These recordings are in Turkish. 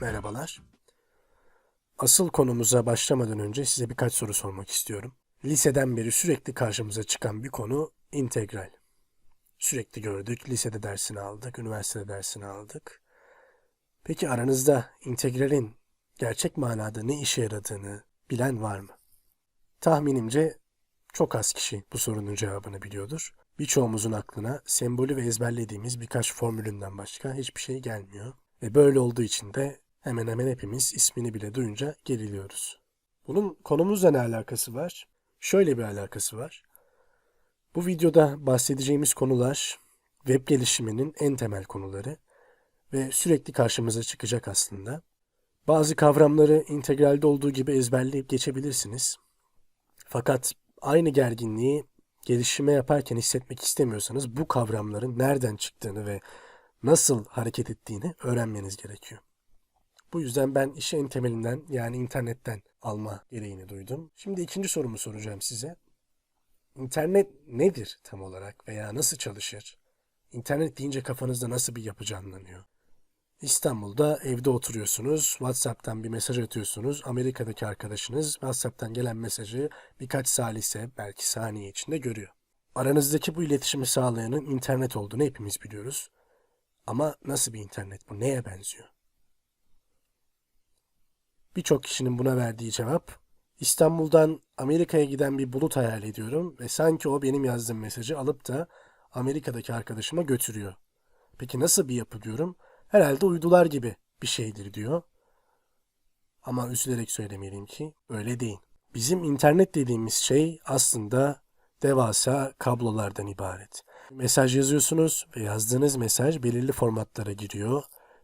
Merhabalar. Asıl konumuza başlamadan önce size birkaç soru sormak istiyorum. Liseden beri sürekli karşımıza çıkan bir konu integral. Sürekli gördük, lisede dersini aldık, üniversitede dersini aldık. Peki aranızda integralin gerçek manada ne işe yaradığını bilen var mı? Tahminimce çok az kişi bu sorunun cevabını biliyordur. Birçoğumuzun aklına sembolü ve ezberlediğimiz birkaç formülünden başka hiçbir şey gelmiyor. Ve böyle olduğu için de hemen hemen hepimiz ismini bile duyunca geriliyoruz. Bunun konumuzla ne alakası var? Şöyle bir alakası var. Bu videoda bahsedeceğimiz konular web gelişiminin en temel konuları ve sürekli karşımıza çıkacak aslında. Bazı kavramları integralde olduğu gibi ezberleyip geçebilirsiniz. Fakat aynı gerginliği gelişime yaparken hissetmek istemiyorsanız bu kavramların nereden çıktığını ve nasıl hareket ettiğini öğrenmeniz gerekiyor. Bu yüzden ben işi en temelinden yani internetten alma gereğini duydum. Şimdi ikinci sorumu soracağım size. İnternet nedir tam olarak veya nasıl çalışır? İnternet deyince kafanızda nasıl bir yapı canlanıyor? İstanbul'da evde oturuyorsunuz, WhatsApp'tan bir mesaj atıyorsunuz. Amerika'daki arkadaşınız WhatsApp'tan gelen mesajı birkaç salise belki saniye içinde görüyor. Aranızdaki bu iletişimi sağlayanın internet olduğunu hepimiz biliyoruz. Ama nasıl bir internet bu? Neye benziyor? Birçok kişinin buna verdiği cevap İstanbul'dan Amerika'ya giden bir bulut hayal ediyorum ve sanki o benim yazdığım mesajı alıp da Amerika'daki arkadaşıma götürüyor. Peki nasıl bir yapı diyorum? Herhalde uydular gibi bir şeydir diyor. Ama üzülerek söylemeliyim ki öyle değil. Bizim internet dediğimiz şey aslında devasa kablolardan ibaret. Mesaj yazıyorsunuz ve yazdığınız mesaj belirli formatlara giriyor,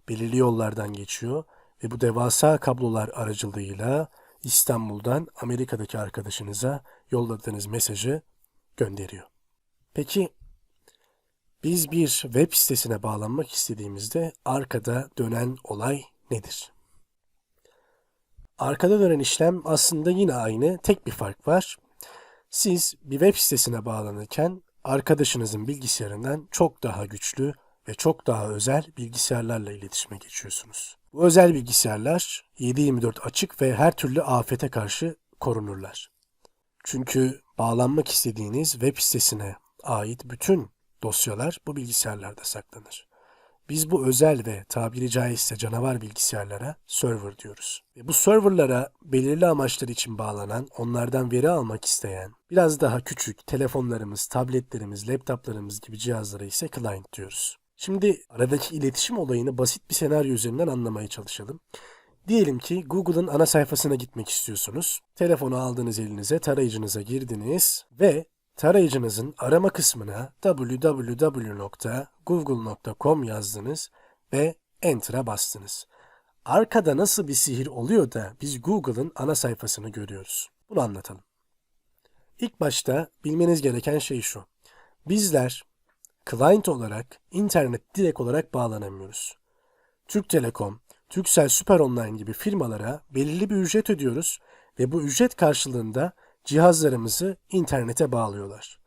belirli yollardan geçiyor ve bu devasa kablolar aracılığıyla İstanbul'dan Amerika'daki arkadaşınıza yolladığınız mesajı gönderiyor. Peki biz bir web sitesine bağlanmak istediğimizde arkada dönen olay nedir? Arkada dönen işlem aslında yine aynı, tek bir fark var. Siz bir web sitesine bağlanırken arkadaşınızın bilgisayarından çok daha güçlü ve çok daha özel bilgisayarlarla iletişime geçiyorsunuz. Bu özel bilgisayarlar 7/24 açık ve her türlü afete karşı korunurlar. Çünkü bağlanmak istediğiniz web sitesine ait bütün dosyalar bu bilgisayarlarda saklanır. Biz bu özel ve tabiri caizse canavar bilgisayarlara server diyoruz. Ve bu serverlara belirli amaçlar için bağlanan, onlardan veri almak isteyen, biraz daha küçük telefonlarımız, tabletlerimiz, laptoplarımız gibi cihazlara ise client diyoruz. Şimdi aradaki iletişim olayını basit bir senaryo üzerinden anlamaya çalışalım. Diyelim ki Google'ın ana sayfasına gitmek istiyorsunuz. Telefonu aldınız elinize, tarayıcınıza girdiniz ve tarayıcınızın arama kısmına www.google.com yazdınız ve Enter'a bastınız. Arkada nasıl bir sihir oluyor da biz Google'ın ana sayfasını görüyoruz? Bunu anlatalım. İlk başta bilmeniz gereken şey şu. Bizler client olarak internet direkt olarak bağlanamıyoruz. Türk Telekom, Turkcell Süper Online gibi firmalara belirli bir ücret ödüyoruz ve bu ücret karşılığında cihazlarımızı internete bağlıyorlar.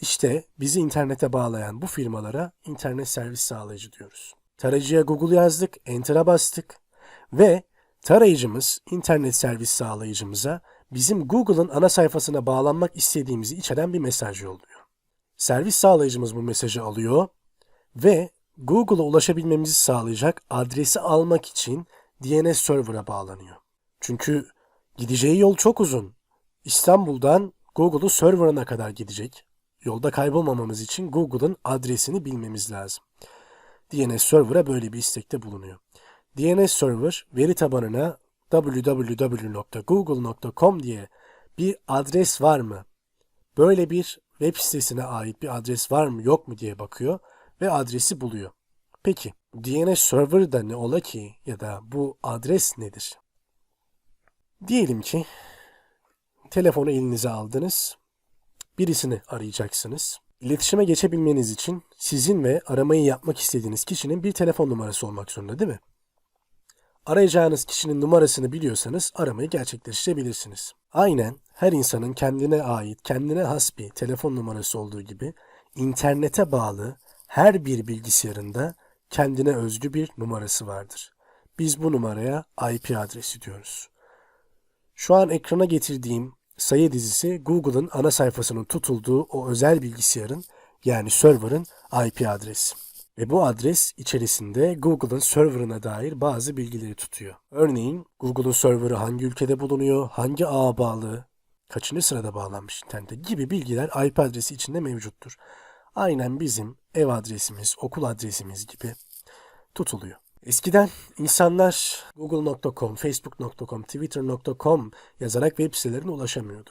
İşte bizi internete bağlayan bu firmalara internet servis sağlayıcı diyoruz. Tarayıcıya Google yazdık, Enter'a bastık ve tarayıcımız internet servis sağlayıcımıza bizim Google'ın ana sayfasına bağlanmak istediğimizi içeren bir mesaj yolluyor. Servis sağlayıcımız bu mesajı alıyor ve Google'a ulaşabilmemizi sağlayacak adresi almak için DNS server'a bağlanıyor. Çünkü gideceği yol çok uzun. İstanbul'dan Google'un server'ına kadar gidecek. Yolda kaybolmamamız için Google'ın adresini bilmemiz lazım. DNS server'a böyle bir istekte bulunuyor. DNS server veri tabanına www.google.com diye bir adres var mı? Böyle bir web sitesine ait bir adres var mı yok mu diye bakıyor ve adresi buluyor. Peki DNS server'da ne ola ki ya da bu adres nedir? Diyelim ki telefonu elinize aldınız. Birisini arayacaksınız. İletişime geçebilmeniz için sizin ve aramayı yapmak istediğiniz kişinin bir telefon numarası olmak zorunda değil mi? Arayacağınız kişinin numarasını biliyorsanız aramayı gerçekleştirebilirsiniz. Aynen her insanın kendine ait, kendine has bir telefon numarası olduğu gibi internete bağlı her bir bilgisayarında kendine özgü bir numarası vardır. Biz bu numaraya IP adresi diyoruz. Şu an ekrana getirdiğim sayı dizisi Google'ın ana sayfasının tutulduğu o özel bilgisayarın yani server'ın IP adresi. Ve bu adres içerisinde Google'ın serverına dair bazı bilgileri tutuyor. Örneğin Google'ın serverı hangi ülkede bulunuyor, hangi ağa bağlı, kaçıncı sırada bağlanmış internete gibi bilgiler IP adresi içinde mevcuttur. Aynen bizim ev adresimiz, okul adresimiz gibi tutuluyor. Eskiden insanlar google.com, facebook.com, twitter.com yazarak web sitelerine ulaşamıyordu.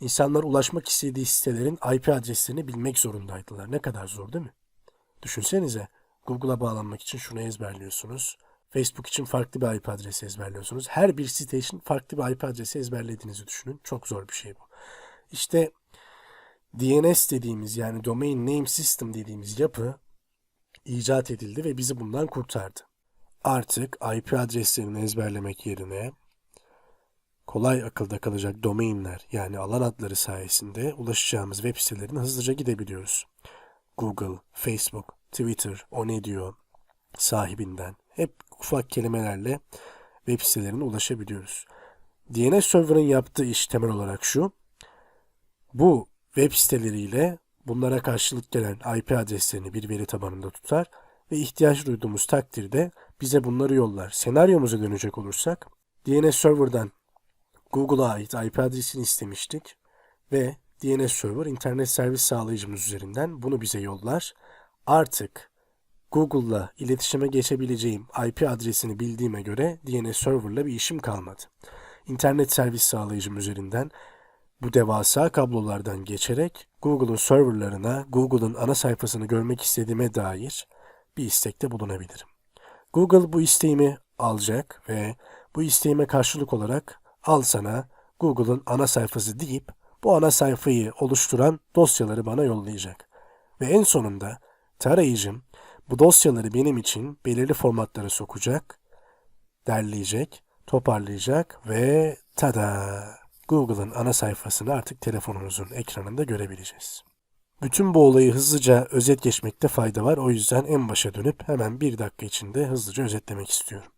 İnsanlar ulaşmak istediği sitelerin IP adreslerini bilmek zorundaydılar. Ne kadar zor değil mi? Düşünsenize Google'a bağlanmak için şunu ezberliyorsunuz. Facebook için farklı bir IP adresi ezberliyorsunuz. Her bir site için farklı bir IP adresi ezberlediğinizi düşünün. Çok zor bir şey bu. İşte DNS dediğimiz yani Domain Name System dediğimiz yapı icat edildi ve bizi bundan kurtardı. Artık IP adreslerini ezberlemek yerine kolay akılda kalacak domainler yani alan adları sayesinde ulaşacağımız web sitelerine hızlıca gidebiliyoruz. Google, Facebook, Twitter, o ne diyor sahibinden hep ufak kelimelerle web sitelerine ulaşabiliyoruz. DNS server'ın yaptığı iş temel olarak şu. Bu web siteleriyle bunlara karşılık gelen IP adreslerini bir veri tabanında tutar ve ihtiyaç duyduğumuz takdirde bize bunları yollar. Senaryomuza dönecek olursak DNS server'dan Google'a ait IP adresini istemiştik ve DNS server internet servis sağlayıcımız üzerinden bunu bize yollar. Artık Google'la iletişime geçebileceğim IP adresini bildiğime göre DNS server'la bir işim kalmadı. İnternet servis sağlayıcım üzerinden bu devasa kablolardan geçerek Google'un serverlarına, Google'un ana sayfasını görmek istediğime dair bir istekte bulunabilirim. Google bu isteğimi alacak ve bu isteğime karşılık olarak al sana Google'ın ana sayfası deyip bu ana sayfayı oluşturan dosyaları bana yollayacak. Ve en sonunda tarayıcım bu dosyaları benim için belirli formatlara sokacak, derleyecek, toparlayacak ve tada Google'ın ana sayfasını artık telefonunuzun ekranında görebileceğiz. Bütün bu olayı hızlıca özet geçmekte fayda var. O yüzden en başa dönüp hemen bir dakika içinde hızlıca özetlemek istiyorum.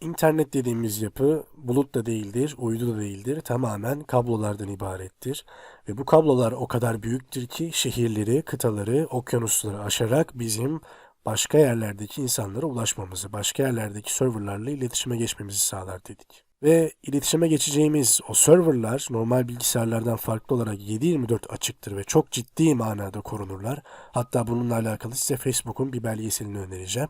İnternet dediğimiz yapı bulut da değildir, uydu da değildir. Tamamen kablolardan ibarettir. Ve bu kablolar o kadar büyüktür ki şehirleri, kıtaları, okyanusları aşarak bizim başka yerlerdeki insanlara ulaşmamızı, başka yerlerdeki serverlarla iletişime geçmemizi sağlar dedik. Ve iletişime geçeceğimiz o serverlar normal bilgisayarlardan farklı olarak 7-24 açıktır ve çok ciddi manada korunurlar. Hatta bununla alakalı size Facebook'un bir belgeselini önereceğim.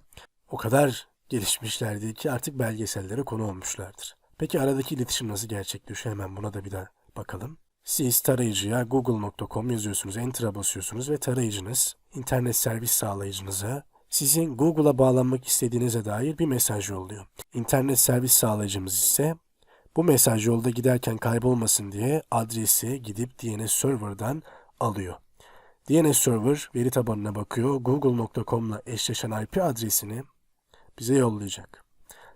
O kadar gelişmişlerdi ki artık belgesellere konu olmuşlardır. Peki aradaki iletişim nasıl gerçekleşiyor? Hemen buna da bir daha bakalım. Siz tarayıcıya google.com yazıyorsunuz, enter'a basıyorsunuz ve tarayıcınız internet servis sağlayıcınıza sizin Google'a bağlanmak istediğinize dair bir mesaj yolluyor. İnternet servis sağlayıcımız ise bu mesaj yolda giderken kaybolmasın diye adresi gidip DNS server'dan alıyor. DNS server veri tabanına bakıyor. Google.com'la eşleşen IP adresini bize yollayacak.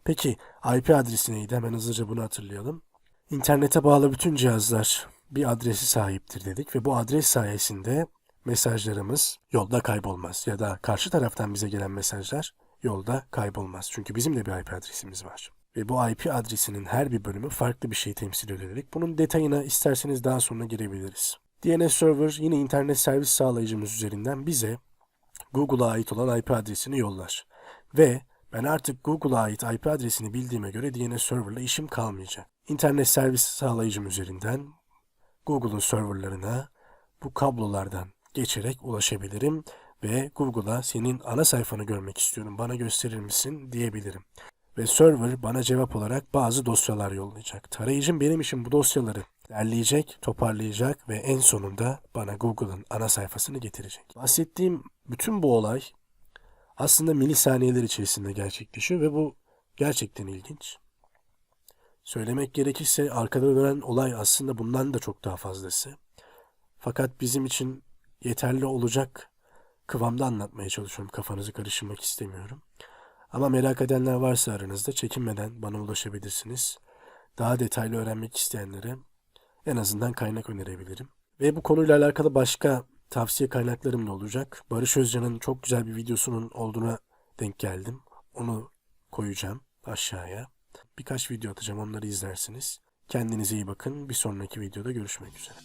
Peki IP adresi neydi? Hemen hızlıca bunu hatırlayalım. İnternete bağlı bütün cihazlar bir adresi sahiptir dedik ve bu adres sayesinde mesajlarımız yolda kaybolmaz ya da karşı taraftan bize gelen mesajlar yolda kaybolmaz. Çünkü bizim de bir IP adresimiz var. Ve bu IP adresinin her bir bölümü farklı bir şey temsil ederek bunun detayına isterseniz daha sonra girebiliriz. DNS Server yine internet servis sağlayıcımız üzerinden bize Google'a ait olan IP adresini yollar. Ve ben artık Google'a ait IP adresini bildiğime göre DNS Server'la işim kalmayacak. İnternet servis sağlayıcım üzerinden Google'un serverlarına bu kablolardan geçerek ulaşabilirim ve Google'a senin ana sayfanı görmek istiyorum bana gösterir misin diyebilirim. Ve server bana cevap olarak bazı dosyalar yollayacak. Tarayıcım benim için bu dosyaları derleyecek, toparlayacak ve en sonunda bana Google'ın ana sayfasını getirecek. Bahsettiğim bütün bu olay aslında milisaniyeler içerisinde gerçekleşiyor ve bu gerçekten ilginç. Söylemek gerekirse arkada dönen olay aslında bundan da çok daha fazlası. Fakat bizim için yeterli olacak kıvamda anlatmaya çalışıyorum. Kafanızı karıştırmak istemiyorum. Ama merak edenler varsa aranızda çekinmeden bana ulaşabilirsiniz. Daha detaylı öğrenmek isteyenlere en azından kaynak önerebilirim. Ve bu konuyla alakalı başka tavsiye kaynaklarım da olacak. Barış Özcan'ın çok güzel bir videosunun olduğuna denk geldim. Onu koyacağım aşağıya. Birkaç video atacağım onları izlersiniz. Kendinize iyi bakın. Bir sonraki videoda görüşmek üzere.